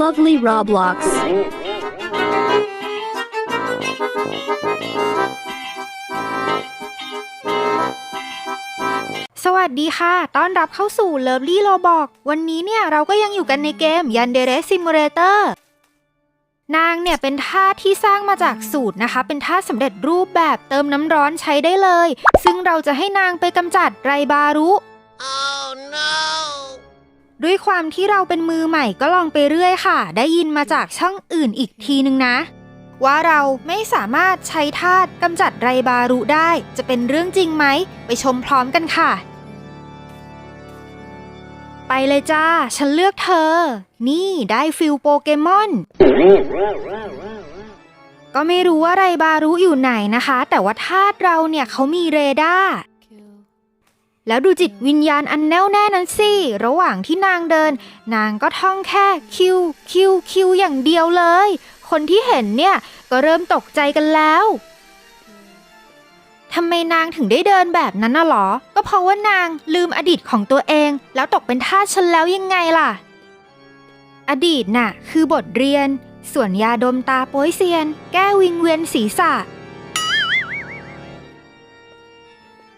Lovely Roblox. สวัสดีค่ะ ต้อนรับเข้าสู่ Lovely Roblox วันนี้เนี่ยเราก็ยังอยู่กันในเกม Yandere Simulator นางเนี่ยเป็นท่าสที่สร้างมาจากสูตรนะคะ เป็นท่าสสำเร็จรูปแบบเติมน้ำร้อนใช้ได้เลย ซึ่งเราจะให้นางไปกำจัดไรบารุ Oh no! ด้วยความที่เราเป็นมือใหม่ก็ลองไปเรื่อยค่ะ ได้ยินมาจากช่องอื่นอีกทีนึงนะ ว่าเราไม่สามารถใช้ธาตุกำจัดไรบารุได้ จะเป็นเรื่องจริงไหม ไปชมพร้อมกันค่ะ ไปเลยจ้า ฉันเลือกเธอ นี่ได้ฟิลโปเกมอน ก็ไม่รู้ว่าไรบารุอยู่ไหนนะคะ แต่ว่าธาตุเราเนี่ยเขามีเรดาร์ แล้วดูจิตวิญญาณอันแน่วแน่นั้นสิ ระหว่างที่นางเดิน นางก็ท่องแค่คิวคิวคิวอย่างเดียวเลย คนที่เห็นเนี่ยก็เริ่มตกใจกันแล้วทำไมนางถึงได้เดินแบบนั้นน่ะหรอ ก็เพราะว่านางลืมอดีตของตัวเอง แล้วตกเป็นทาสฉันแล้วยังไงล่ะ อดีตน่ะ คือบทเรียน ส่วนยาดมตาโป้ยเซียน แก้วิงเวียนศีรษะ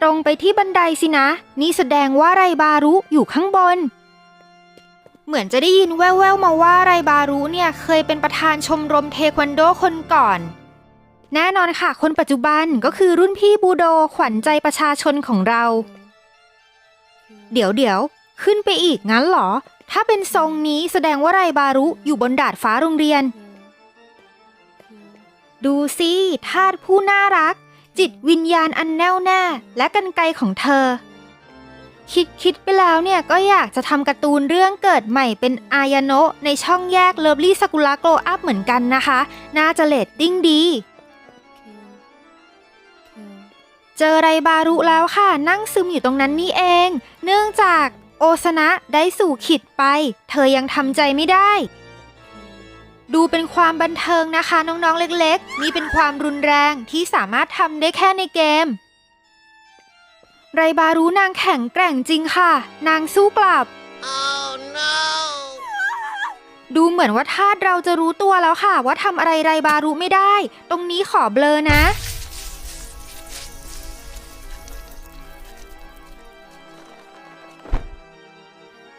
ตรงไปที่บันไดสินะ นี่แสดงว่าไรบารุอยู่ข้างบน เหมือนจะได้ยินแว่วๆมาว่าไรบารุเนี่ยเคยเป็นประธานชมรมเทควันโดคนก่อน แน่นอนค่ะ คนปัจจุบันก็คือรุ่นพี่บูโดขวัญใจประชาชนของเรา เดี๋ยวเดี๋ยวขึ้นไปอีกงั้นเหรอ ถ้าเป็นทรงนี้แสดงว่าไรบารุอยู่บนดาดฟ้าโรงเรียน ดูสิทาสผู้น่ารัก จิตวิญญาณอันแน่วแน่และกันไกลของเธอ คิดคิดไปแล้วเนี่ยก็อยากจะทำการ์ตูนเรื่องเกิดใหม่เป็นอายโนะในช่องแยกเลิฟลี่สกุลาโกลอัพเหมือนกันนะคะ น่าจะเลตติ้งดี เจอไรบารุแล้วค่ะ นั่งซึมอยู่ตรงนั้นนี่เอง เนื่องจากโอซนะได้สู่ขิดไป เธอยังทำใจไม่ได้ ดูเป็นความบันเทิงนะคะน้องๆเล็กๆ นี่เป็นความรุนแรงที่สามารถทำได้แค่ในเกม ไรบารุนางแข็งแกร่งจริงค่ะ นางสู้กลับ Oh no! ดูเหมือนว่าทาสเราจะรู้ตัวแล้วค่ะ ว่าทำอะไรไรบารุไม่ได้ ตรงนี้ขอเบลอนะ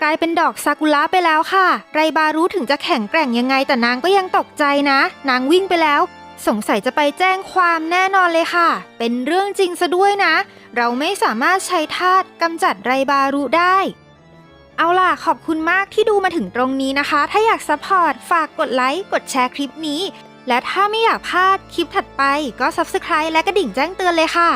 กลายเป็นดอกซากุระไปแล้วค่ะ ไรบารุถึงจะแข็งแกร่งยังไงแต่นางก็ยังตกใจนะ นางวิ่งไปแล้ว สงสัยจะไปแจ้งความแน่นอนเลยค่ะ เป็นเรื่องจริงซะด้วยนะ เราไม่สามารถใช้ทาสกำจัดไรบารุได้ เอาล่ะขอบคุณมากที่ดูมาถึงตรงนี้นะคะ ถ้าอยากซัพพอร์ตฝากกดไลค์กดแชร์คลิปนี้ และถ้าไม่อยากพลาดคลิปถัดไปก็ Subscribe และกระดิ่งแจ้งเตือนเลยค่ะ